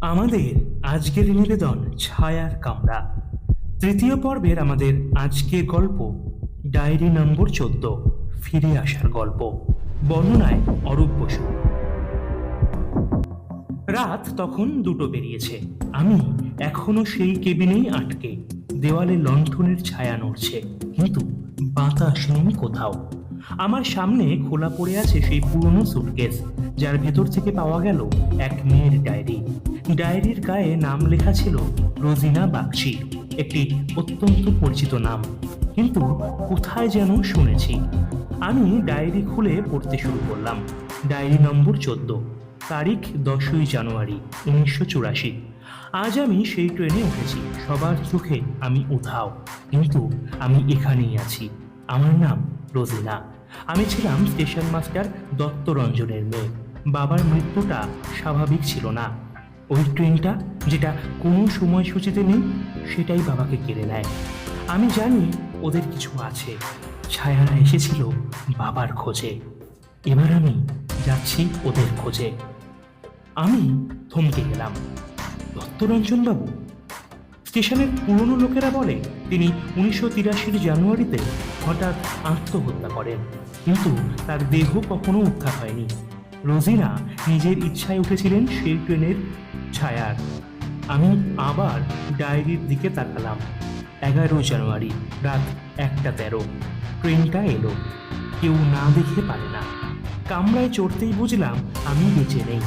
আমাদের আজকের নিবেদন ছায়ার কামরা। তৃতীয় পর্বের আমাদের আজকের গল্প, ডায়েরি নম্বর চোদ্দ, ফিরে আসার গল্প। বর্ণনায় অরূপ বসু। রাত তখন দুটো বেরিয়েছে। আমি এখনও সেই কেবিনেই আটকে, দেওয়ালে লণ্ঠনের ছায়া নড়ছে, কিন্তু বাতাস নেই কোথাও। আমার সামনে খোলা পড়ে আছে সেই পুরনো সুটকেস যার ভেতর থেকে পাওয়া গেল এক মেয়ের ডায়েরি। ডায়েরির গায়ে নাম লেখা ছিল রোজিনা বাগচি, একটি অত্যন্ত পরিচিত নাম। কিন্তু কোথায় যেন শুনেছি। আমি ডায়েরি খুলে পড়তে শুরু করলাম। ডায়েরি নম্বর চোদ্দ, তারিখ দশই জানুয়ারি, উনিশশো চুরাশি। আজ আমি সেই ট্রেনে উঠেছি। সবার চোখে আমি উধাও। কিন্তু আমি এখানেই আছি। আমার নাম রোজিনা। আমি ছিলাম স্টেশন মাস্টার দত্তরঞ্জনের মেয়ে। বাবার মৃত্যুটা স্বাভাবিক ছিল না। ওই ট্রেনটা যেটা কোনো সময়সূচিতে নেই, সেটাই বাবাকে কেড়ে নেয়। আমি জানি ওদের কিছু আছে। ছায়ারা এসেছিল বাবার খোঁজে। এবার আমি যাচ্ছি ওদের খোঁজে। আমি থমকে গেলাম। দত্তরঞ্জন বাবু স্টেশনের পুরনো লোকেরা বলে, তিনি উনিশশো তিরাশির জানুয়ারিতে হঠাৎ আত্মহত্যা করেন। কিন্তু তার দেহ কখনো উদ্ধার হয়নি। রোজিনা নিজের ইচ্ছায় উঠেছিলেন সেই ট্রেনের ছায়ার। আমি আবার ডায়েরির দিকে তাকালাম। এগারো জানুয়ারি, রাত একটা তেরো। ট্রেনটা এলো। কেউ না দেখে পারে না। কামরায় চড়তেই বুঝলাম আমি বেঁচে নেই।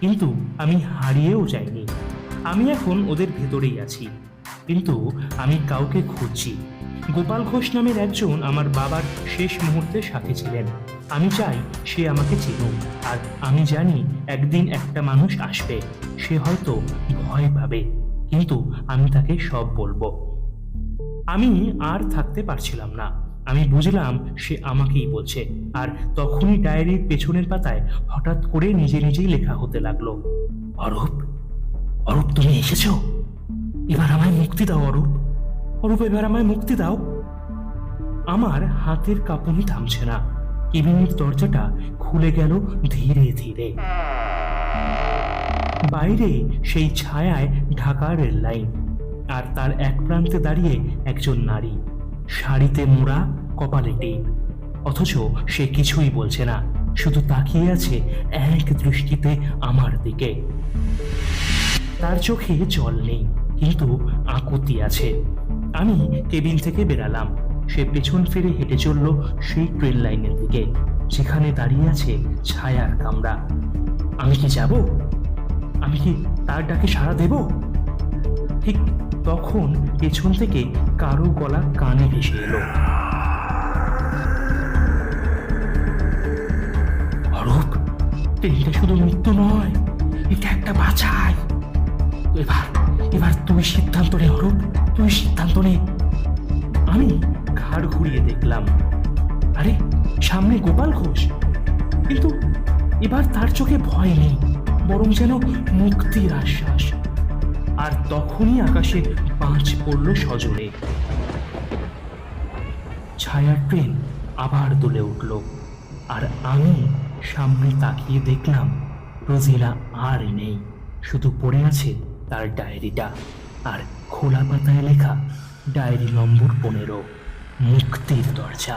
কিন্তু আমি হারিয়েও যাইনি। আমি এখন ওদের ভেতরেই আছি। কিন্তু আমি কাউকে খুঁজছি। গোপাল ঘোষ নামের একজন আমার বাবার শেষ মুহূর্তে সাথে ছিলেন। আমি চাই সে আমাকে চিনুক, আর আমি জানি একদিন একটা মানুষ আসবে, সে হয়তো ভয় পাবে, কিন্তু আমি তাকে সব বলব। আমি আর থাকতে পারছিলাম না। আমি বুঝলাম সে আমাকেই বলছে, আর তখনই ডায়েরির পেছনের পাতায় হঠাৎ করে নিজে নিজেই লেখা হতে লাগল, অরূপ অরূপ তুমি এসেছ? এবার আমায় মুক্তি দাও, অরূপ। অরূপ এবার আমায় মুক্তি দাও। আমার হাতের কাঁপুনি থামছে না। কেবিনের দরজাটা খুলে গেল ধীরে ধীরে। বাইরে সেই ছায়ায় ঢাকা রেল লাইন, আর তার এক প্রান্তে দাঁড়িয়ে একজন নারী। শাড়িতে মোড়া, কপালে টেপ। অথচ সে কিছুই বলছে না, শুধু তাকিয়ে আছে এক দৃষ্টিতে আমার দিকে। তার চোখে জল নেই, কিন্তু আকুতি আছে। আমি কেবিন থেকে বেরালাম। সে পেছন ফিরে হেঁটে চলল সেই ট্রেন লাইনের দিকে, যেখানে দাঁড়িয়ে আছে ছায়ার কামরা। আমি কি যাব? আমি কি তার ডাকে সাড়া দেব? ঠিক তখন পেছন থেকে কারও গলা কানে ভেসে এলো। অরূপ ট্রেনটা শুধু মৃত্যু নয়, এটা একটা বাছাই। এবার এবার তুই সিদ্ধান্ত নে অরূপ তুই সিদ্ধান্ত নে। আমি ঘাড় ঘুরিয়ে দেখলাম। আরে, সামনে গোপাল ঘোষ। কিন্তু এবার তার চোখে ভয় নেই, বরং যেন মুক্তির আশ্বাস। আর তখনই আকাশে পাঁচ পড়ল সজোরে ছায়ার ট্রেন আবার দুলে উঠল, আর আমি সামনে তাকিয়ে দেখলাম রোজিনা আর নেই। শুধু পড়ে আছে তার ডায়েরিটা, আর খোলা পাতায় লেখা ডায়েরি নম্বর পনেরো মুক্তির দরজা।